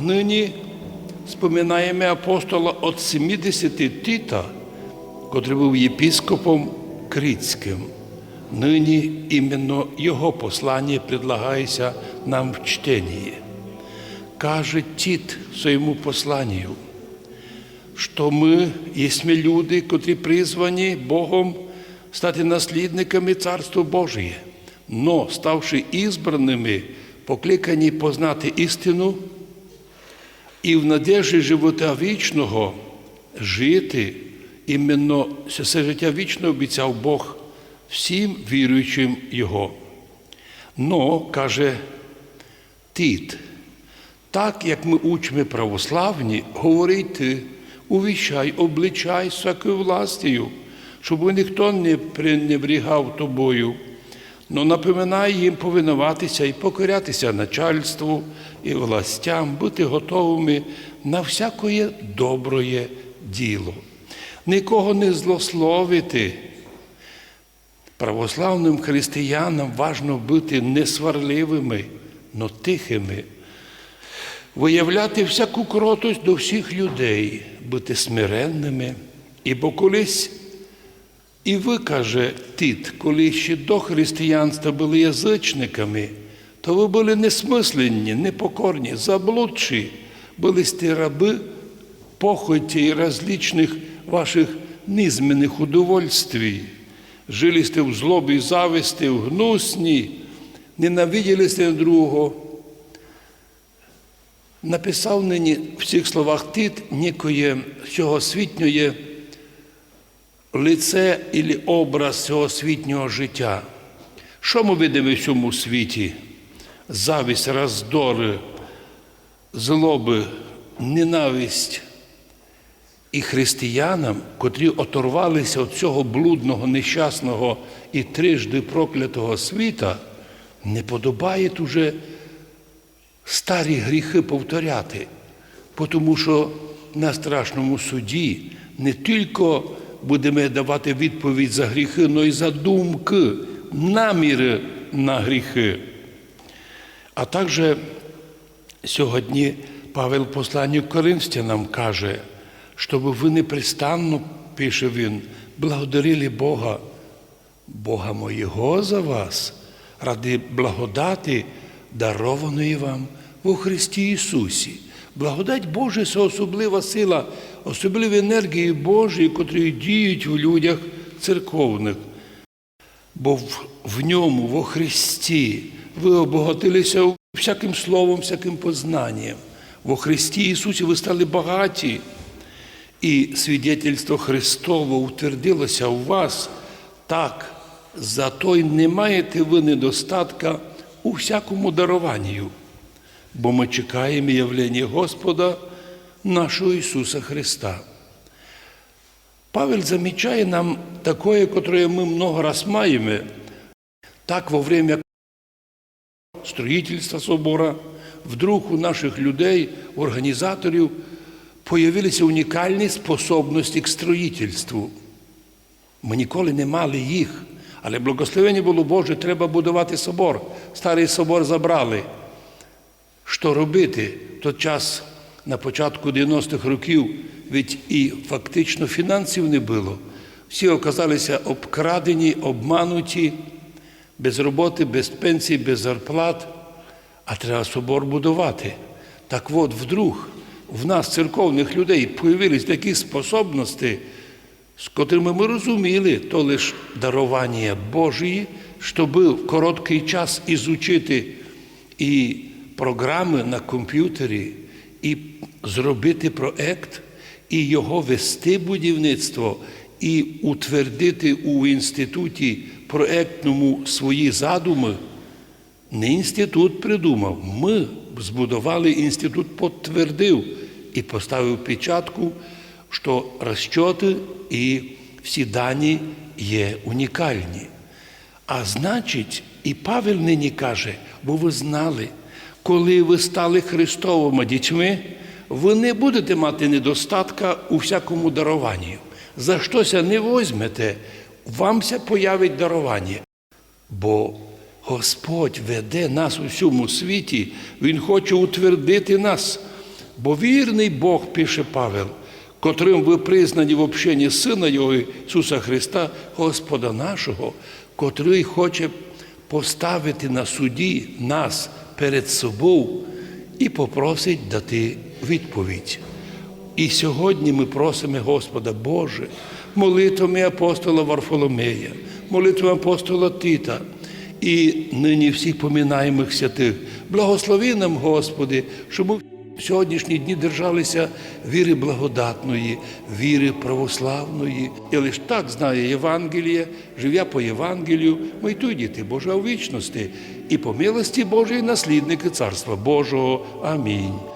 Нині споминаємо апостола от 70 Тіта, котрий був єпіскопом Критським. Нині іменно його послання предлагається нам в чтенні. Каже Тіт своєму посланню, що ми єсмі люди, котрі призвані Богом стати наслідниками Царства Божие, но, ставши ізбраними, покликані познати істину і в надежі живота вічного жити, іменно це життя вічне обіцяв Бог всім віруючим Його. Но, каже Тит, так як ми учимо православні, говорить ти, увіщай, обличай всякою властю, щоб ніхто не пренебрігав тобою, но напоминай їм повинуватися і покорятися начальству і властям, бути готовими на всякое доброє діло, нікого не злословити. Православним християнам важно бути не сварливими, но тихими, виявляти всяку кротость до всіх людей, бути смиренними, ібо колись і ви, каже Тит, коли ще до християнства були язичниками, то ви були несмисленні, непокорні, заблудші, були сте раби похоті і различних ваших низменних удовольствий. Жили сте в злобі і зависті, в гнусні, ненавиділи сте другого. Написав нині в цих словах Тит некоє цього світньої лице і образ цього світнього життя. Що ми видимо в цьому світі? Завість, роздори, злоби, ненависть. І християнам, котрі оторвалися від цього блудного, нещасного і трижди проклятого світа, не подобає уже старі гріхи повторяти, тому що на страшному суді не тільки будемо давати відповідь за гріхи, але й за думки, наміри на гріхи. А також сьогодні Павел в посланні Коринфянам каже, щоб ви непрестанно, пише він, благодарили Бога, Бога моєго за вас, ради благодати, дарованої вам у Христі Ісусі. Благодать Божа це особлива сила, особливі енергії Божі, котрі діють в людях церковних. Бо в, в ньому, во Христі, ви обогатилися всяким словом, всяким познанням. Во Христі Ісусі ви стали багаті, і свідетельство Христово утвердилося у вас так, зато й не маєте ви недостатка у всякому даруванню, бо ми чекаємо явлення Господа нашого Ісуса Христа. Павел замічає нам такое, которое ми много раз маємо, так во время строїтельства собора, вдруг у наших людей, організаторів, появилися унікальні способності к строїтельству. Ми ніколи не мали їх, але благословення було Боже, треба будувати собор. Старий собор забрали. Що робити? В той час на початку 90-х років від і фактично фінансів не було. Всі оказалися обкрадені, обмануті, без роботи, без пенсій, без зарплат, а треба собор будувати. Так от, вдруг в нас, церковних людей, появились такі способності, з котрими ми розуміли, то лише дарування Божої, щоб в короткий час ізучити і програми на комп'ютері, і зробити проект, і його вести будівництво, і утвердити у інституті проектному свої задуми. Не інститут придумав, ми збудували інститут, підтвердив і поставив печатку, що розчоти і всі дані є унікальні. А значить, і Павел нині каже, бо ви знали, коли ви стали Христовими дітьми, ви не будете мати недостатка у всякому даруванні. За щося не возьмете, вам ся появить дарування. Бо Господь веде нас у всьому світі, Він хоче утвердити нас Бо вірний Бог, пише Павел, котрим ви признані в общенні Сина Його Ісуса Христа, Господа нашого, котрий хоче поставити на суді нас перед собою і попросить дати відповідь. І сьогодні ми просимо Господа Боже, молитвами апостола Варфоломея, молитвами апостола Тита. І нині всіх поминаємих святих. Благослови нам, Господи, щоб ми в сьогоднішні дні держалися віри благодатної, віри православної. І лише так знає Євангеліє, живя по Євангелію, ми й діти Божа у вічності, і по милості Божої наслідники Царства Божого. Амінь.